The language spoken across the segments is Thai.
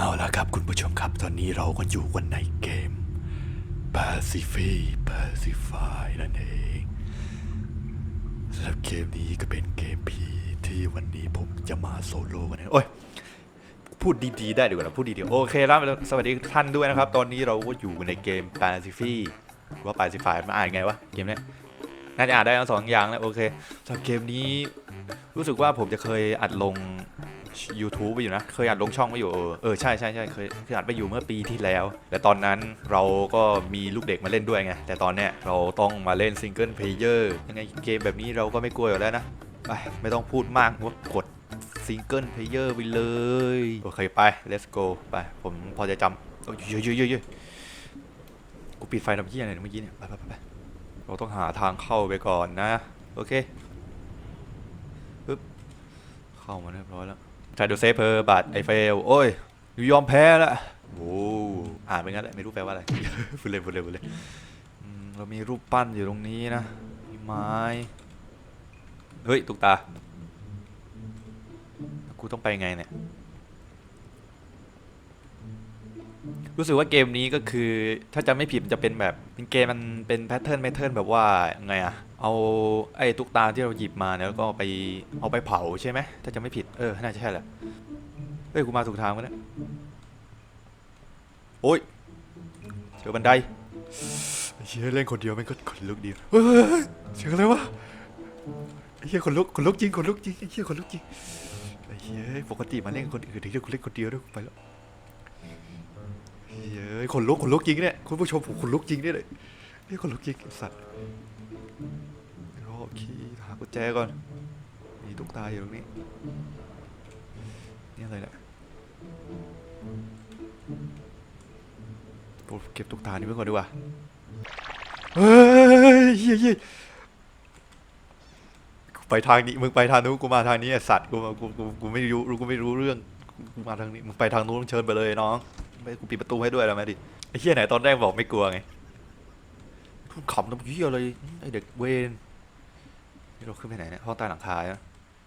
เอาละครับคุณผู้ชมครับ ตอนนี้เราก็อยู่กันในเกม Pacific Pacify นั่นเองสำหรับเกมนี้ก็เป็นเกมผีที่วันนี้ผมจะมาโซโล่กันนะโอ้ยพูดดีๆได้ดีกว่าพูดดีๆโอเคแล้วสวัสดีท่านด้วยนะครับ ตอนนี้เราก็อยู่ในเกม Pacific ว่า Pacify มันอ่านไงวะ เกมเนี้ยน่าจะอ่านได้ทั้งสองอย่างนะโอเคสำหรับเกมนี้รู้สึกว่าผมจะเคยอัดลง YouTube ไปอยู่นะ เคยอัดลงช่องไปอยู่ เออเออใช่ใช่ใช่เคยเคยอัดไปอยู่เมื่อปีที่แล้ว แต่ตอนนั้นเราก็มีลูกเด็กมาเล่นด้วยไง แต่ตอนเนี้ยเราต้องมาเล่นซิงเกิลเพลเยอร์ยังไงเกมแบบนี้เราก็ไม่กลัวอยู่แล้วนะไปไม่ต้องพูดมากว่ากดซิงเกิลเพลเยอร์ไปเลย โอเคไป let's go ไป ผมพอจะจำโอ้ยเยอะเยอะเยอะเยอะกูปิดไฟทำเหี้ยอะไรเนี่ยเมื่อกี้เนี่ยไปไปไปไปเราต้องหาทางเข้าไปก่อนนะ โอเคปึ๊บเข้ามาเรียบร้อยแล้ว try to save her but I fail โอ้ยอยู่ยอมแพ้แล้วโอ้อ่านไปงั้นแหละไม่รู้แปลว่าอะไร พูดเลยพูดเลยพูดเลยอืมเรามีรูปปั้นอยู่ตรงนี้นะมีไม้เฮ้ยตุกตากูต้องไปไงเนี่ยรู้สึกว่าเกมนี้ก็คือถ้าจะไม่ผิดมันจะเป็นแบบเป็นเกมมันเป็นแพทเทิร์นแพทเทิร์นแบบว่าไงอะ เอาไอ้ตุกตาที่เราหยิบมาเนี่ยแล้วก็เอาไปเอาไปเผาใช่ไหมถ้าจะไม่ผิดเออน่าจะใช่แหละเฮ้ยกูมาถูกทางวะเนี่ยโอ้ยเจอบันไดเฮียเล่นคนเดียวแม่ก็ขนลุกดีเฮ้ยเสียงอะไรวะไอ้เหี้ยคนลุกคนลุกจริงคนลุกจริงไอ้เหี้ยคนลุกจริงไอ้เหี้ยปกติมาเล่นคนอื่นเดี๋ยวกูเล่นคนเดียวด้วยไปแล้วเฮ้ยคนลุกคนลุกจริงเนี่ยคุณผู้ชมผมคนลุกจริงเนี่ยเลยนี่คนลุกจริงสัตว์ กุญแจก่อน มีตุ๊กตาอยู่ตรงนี้ นี่อะไรเนี่ยโอ้เก็บตุ๊กตานี่ไว้ก่อนดีกว่าเฮ้ยเฮ้ยเฮ้ยไปทางนี้มึงไปทางนู้นกูมาทางนี้ไอสัตว์กูกูกูกูไม่รู้กูไม่รู้เรื่องกูมาทางนี้มึงไปทางนู้นเชิญไปเลยน้องไม่กูปิดประตูให้ด้วยแล้วไหมดิไอ้เหี้ยไหนตอนแรกบอกไม่กลัวไงขำทำเหี้ยเลยไอ้เด็กเวน นี่เราขึ้นไปไหนเนี่ยห้องใต้หลังคาอะ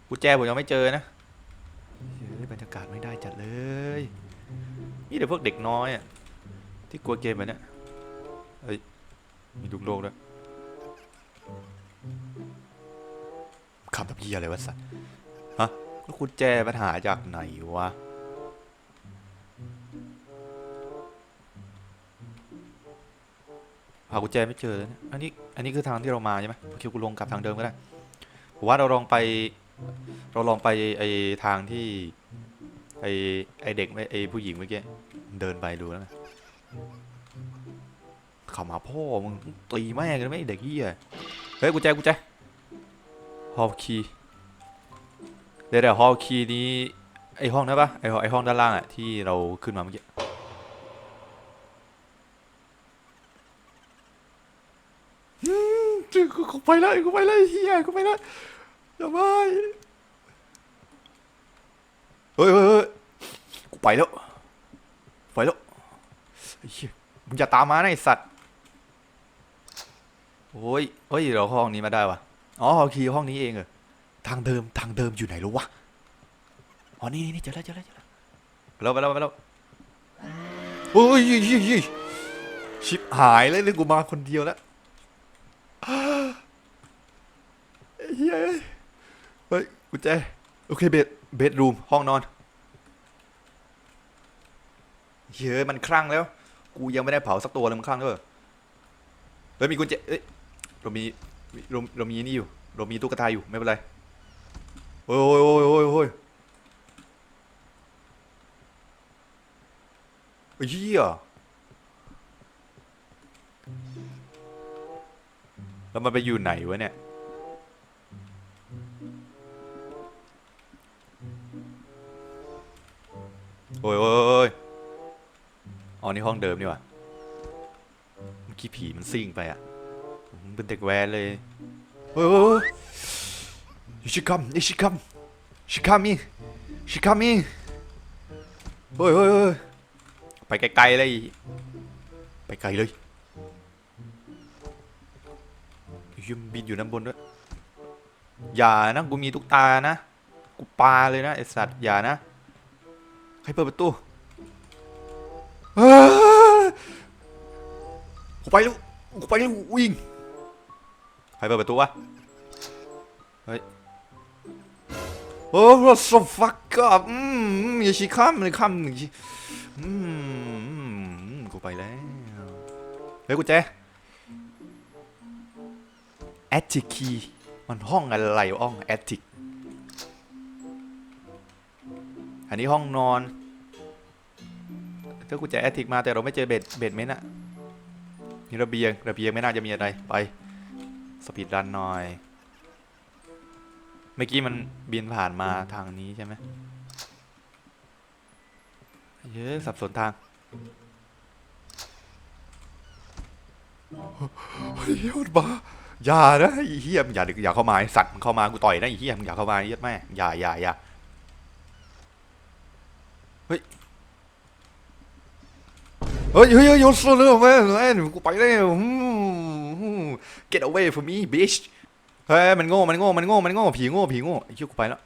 กูแจผมยังไม่เจอนะเฮ้ยบรรยากาศไม่ได้จัดเลย นี่เดี๋ยวพวกเด็กน้อยอะที่กลัวเกมแบบเนี้ยเฮ้ยมีลูกโลกด้วยคำทำเพี้ยอะไรวะสัตว์ฮะกุญแจปัญหาจากไหนวะ หากุญแจไม่เจอเลยนี่อันนี้อันนี้คือทางที่เรามาใช่ไหมโอเคกูลงกลับทางเดิมก็ได้ผมว่าเราลองไป เราลองไปไอทางที่ไอไอเด็กไม่ไอผู้หญิงเมื่อกี้เดินไปดูแล้วนะเขับมาพ่อมึงตีแม่งเลยไหมเด็กเหี้ยเฮ้ยกุญแจกุญแจฮอลคีเดี๋ยวเดี๋ยวฮอลคีนี้ไอห้องนั้นปะไอไอห้องด้านล่างอะที่เราขึ้นมาเมื่อกี้อืมกูกู ไปแล้วกูไปแล้วเฮียกูไปแล้วอย่าไปเฮ้ยเฮ้ยเฮ้ยกูไปแล้วไปแล้วไอ้เฮียมึงอย่าตามมานะไอสัตว์โอ้ยเฮ้ยเราเข้าห้องนี้มาได้วะอ๋อฮอลคีย์ห้องนี้เองเหรอทางเดิมทางเดิมอยู่ไหนรู้วะอ๋อนี่นี่เจอแล้วเจอแล้วเจอแล้วไปแล้วไปแล้วไปแล้วโอ้ยยยยชิบหายเลยนึกกูมาคนเดียวแล้ว เฮ้ยเฮ้ยกุญแจโอเคเบดเบดรูมห้องนอนเฮ้ยมันคลั่งแล้ว กูยังไม่ได้เผาสักตัวเลยมันคลั่งด้วยเฮ้ยมีกุญแจเอ้ยเรามีเราเรามีนี่อยู่เรามีตุ๊กตาอยู่ไม่เป็นไรโอ้ยโอ้ยโอ้ยโอ้ยโอ้ยเฮ้ยเหี้ยแล้วมันไปอยู่ไหนวะเนี่ย โอ้ยโอ้ยโอ้ยอ๋อนี่ห้องเดิมนี่หว่าเมื่อกี้ผีมันซิ่งไปอะมึงเป็นเด็กแวนเลยเฮ้ยเฮ้ยเฮ้ย you should come you should come she coming she coming เฮ้ยเฮ้ยไปไกลๆเลย ไปไกลเลยยมบินอยู่ด้านบนด้วย อย่านะ กูมีตุ๊กตานะ กูปาเลยนะไอสัตว์อย่านะ ใครเปิดประตูกูไปแล้วกูไปลูกวิ่งใครเปิดประตูวะ เฮ้ย โอ้รถสฟักกับอืมอย่าชี้ข้ามเลยข้ามอืมกูไปแล้ว เฮ้ยกูแจแอตติคีมันห้องอะไรอ่องแอตติค อันนี้ห้องนอนถ้ากูแจ attic มาแต่เราไม่เจอเบ็ดเบ็ดเมนอะนี่ระเบียงระเบียงไม่น่าจะมีอะไรไปสปีดรันหน่อย เมื่อกี้มันบินผ่านมาทางนี้ใช่ไหมเยอะสับสนทางเฮ้ยบ้าอย่านะไอ้เหี้ยมอย่าอย่าเข้ามาสัตว์มึงเข้ามากูต่อยนะไอ้เหี้ยมอย่าเข้ามาเหี้ยแม่อย่าอย่าอย่า ฮ้ยเฮ้ย เฮ้ยเฮ้ยโยนโซนเลยแม่แม่กูไปแล้วอืม get away from me bitch เฮ้ยมันโง่ มันโง่ มันโง่ มันโง่ ผีโง่ ผีโง่ไอ้เหี้ยกูไปแล้ว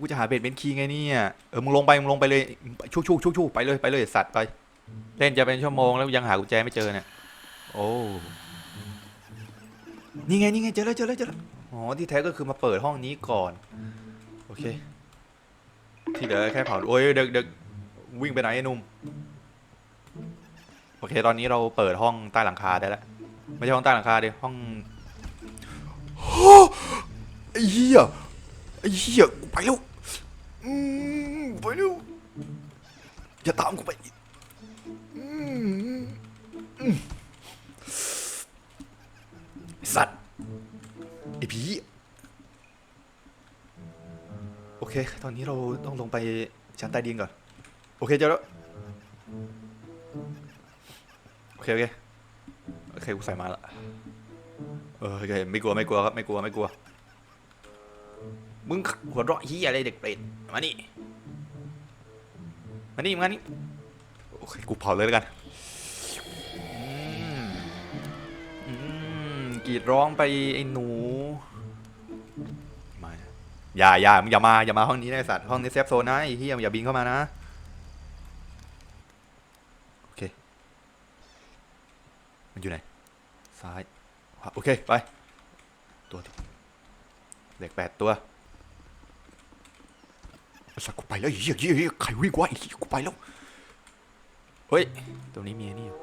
กูจะหาเบ็ดเบนคีไงเนี่ย เออ มึงลงไป มึงลงไปเลย ชุกชุกชุกชุกไปเลย ไปเลย สัตว์ไป เล่นจะเป็นชั่วโมงแล้วยังหากุญแจไม่เจอเนี่ย โอ้ นี่ไง นี่ไง เจอแล้ว เจอแล้ว เจอแล้ว อ๋อ ที่แท้ก็คือมาเปิดห้องนี้ก่อน โอเค ที่เหลือแค่เผาโอ้ยเด็กเด็กวิ่งไปไหนไอ้หนุ่มโอเคตอนนี้เราเปิดห้องใต้หลังคาได้แล้วไม่ใช่ห้องใต้หลังคาดิห้องไอ้เหี้ยไอ้เหี้ยกูไปแล้วอืมไปแล้วอย่าตามกูไปสัตว์ไอ้ผี เค ตอนนี้เราต้องลงไปชั้นใต้ดินก่อน โอเคเจอแล้ว โอเค โอเค โอเค กูใส่มาละ เออโอเคไม่กลัว ไม่กลัวครับ ไม่กลัว ไม่กลัว มึงหัวเราะเฮียอะไรเด็กเปรต มานี่ มานี่ มานี่ โอเค กูเผาเลยแล้วกันอืมอืมกรีดร้องไปไอ้หนู อย่าอย่ามึงอย่ามาอย่ามาห้องนี้นะไอ้สัตว์ห้องนี้เซฟโซนนะไอ้เฮียมึงอย่าบินเข้ามานะโอเคมันอยู่ไหนซ้ายโอเคไปตัวเด็กแปดตัวสักกูไปแล้วเฮียเฮียเฮียใครวิ่งวะไอ้เหี้ยกูไปแล้วเฮ้ยตรงนี้มีไอ้นี่อยู่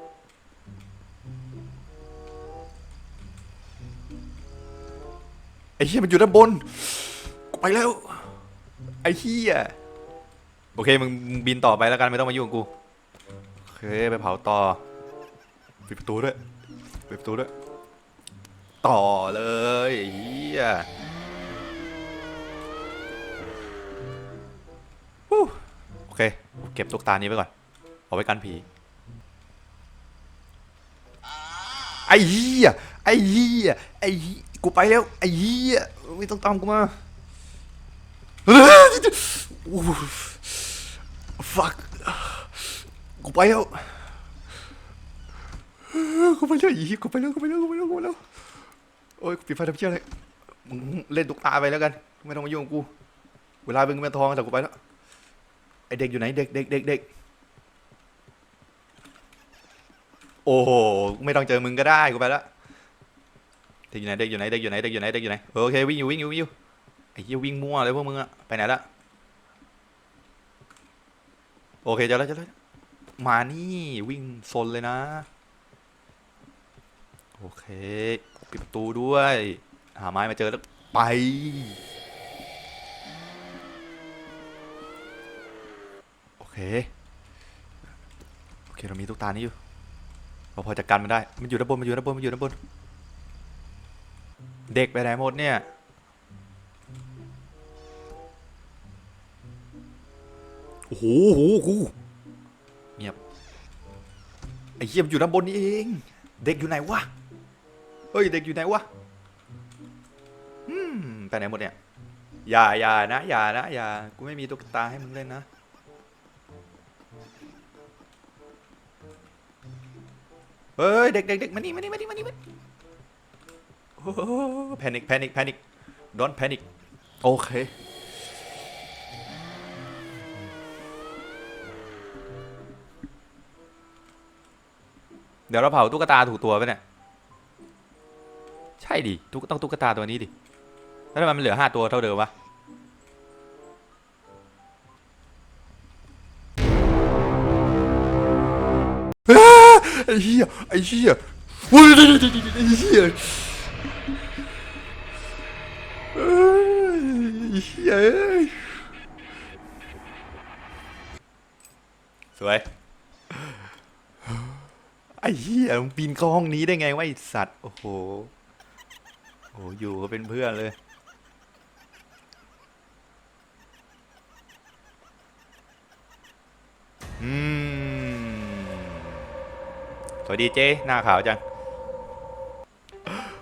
ไอ้เฮียมันอยู่ด้านบน ไปแล้ว ไอ้เฮียโอเคมึงมึงบินต่อไปแล้วกันไม่ต้องมายุ่งกับกูโอเคไปเผาต่อปิดประตูด้วยปิดประตูด้วยต่อเลยไอ้เฮียฮู้โอเคเก็บตุ๊กตานี้ไว้ก่อนเอาไว้กันผีไอ้เฮียไอ้เฮียไอ้เหี้ยกูไปแล้วไอ้เฮียไม่ต้องตามกูมา fuck กูไปแล้วกูไปแล้วอีกกูไปแล้วกูไปแล้วกูไปแล้วกูไปแล้วโอ้ยกูปิดไฟทำเชี่ยอะไรมึงเล่นตุ๊กตาไปแล้วกัน ไม่ต้องมายุ่งกู เวลาเป็นเงินทองจากกูไปแล้วไอเด็กอยู่ไหนเด็กเด็กเด็กเด็กโอ้โหไม่ต้องเจอมึงก็ได้กูไปแล้วเด็กอยู่ไหนเด็กอยู่ไหนเด็กอยู่ไหนเด็กอยู่ไหนเด็กอยู่ไหนโอเควิ่งอยู่วิ่งอยู่วิ่งอยู่ เหี้ยวิ่งมั่วเลยพวกมึงอะไปไหนละโอเคเจอแล้วเจอแล้วมานี่วิ่งซนเลยนะ โอเคปิดประตูด้วย หาไม้มาเจอแล้วไปโอเคโอเคเรามีตุ๊กตานี้อยู่เราพอจัดการมันได้ มันอยู่ด้านบนมันอยู่ด้านบนมันอยู่ด้านบน เด็กไปไหนหมดเนี่ย โอ้โหโหโหเงียบไอ้เหี้ยมอยู่ด้านบนนี่เอง เด็กอยู่ไหนวะ เฮ้ย เด็กอยู่ไหนวะอืมไปไหนหมดเนี่ย อย่าอย่านะอย่านะอย่า กูไม่มีตุ๊กตาให้มึงเล่นนะ เฮ้ย เด็กเด็กเด็กมานี่มานี่มานี่มานี่มาที่โอ้แพนิคแพนิคแพนิค don't panic โอเค เดี๋ยวเราเผาตุ๊กตาถูกตัวไปะเนี่ยใช่ดิตุ๊กต้องตุ๊กตาตัวนี้ดิแล้วทำไมมันเหลือห้าตัวเท่าเดิมวะไอ้เหี้ยไอ้เหี้ยเฮ้ยไอ้เหี้ยเอ้ยไอ้เหี้ยเอ้ยสวย ไอ้เหี้ยมึงปีนเข้าห้องนี้ได้ไงวะไอสัตว์ โอ้โห โอ้โหอยู่ก็เป็นเพื่อนเลย อืม สวัสดีเจ้หน้าขาวจัง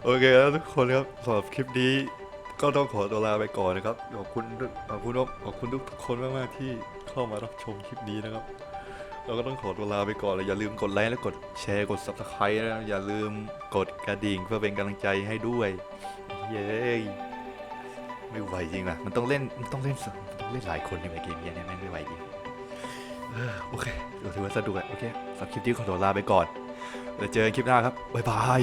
โอเคแล้วทุกคนครับสำหรับคลิปนี้ ก็ต้องขอตัวลาไปก่อนนะครับ ขอบคุณ ขอบคุณขอบคุณทุกคนมาก ๆ ที่เข้ามารับชมคลิปนี้นะครับ เราก็ต้องขอตัวลาไปก่อนเลยอย่าลืมกดไลค์และกดแชร์กด subscribe นะอย่าลืมกดกระดิ่งเพื่อเป็นกำลังใจให้ด้วย เย้ไม่ไหวจริงนะมันต้องเล่นมันต้องเล่นสมันต้องเล่นหลายคนในเกมเนี้ยแม่งไม่ไหวจริงโอเคเราถือว่าสะดวกอะโอเคสำหรับคลิปนี้ขอตัวลาไปก่อนแล้วเจอกันคลิปหน้าครับบ๊ายบาย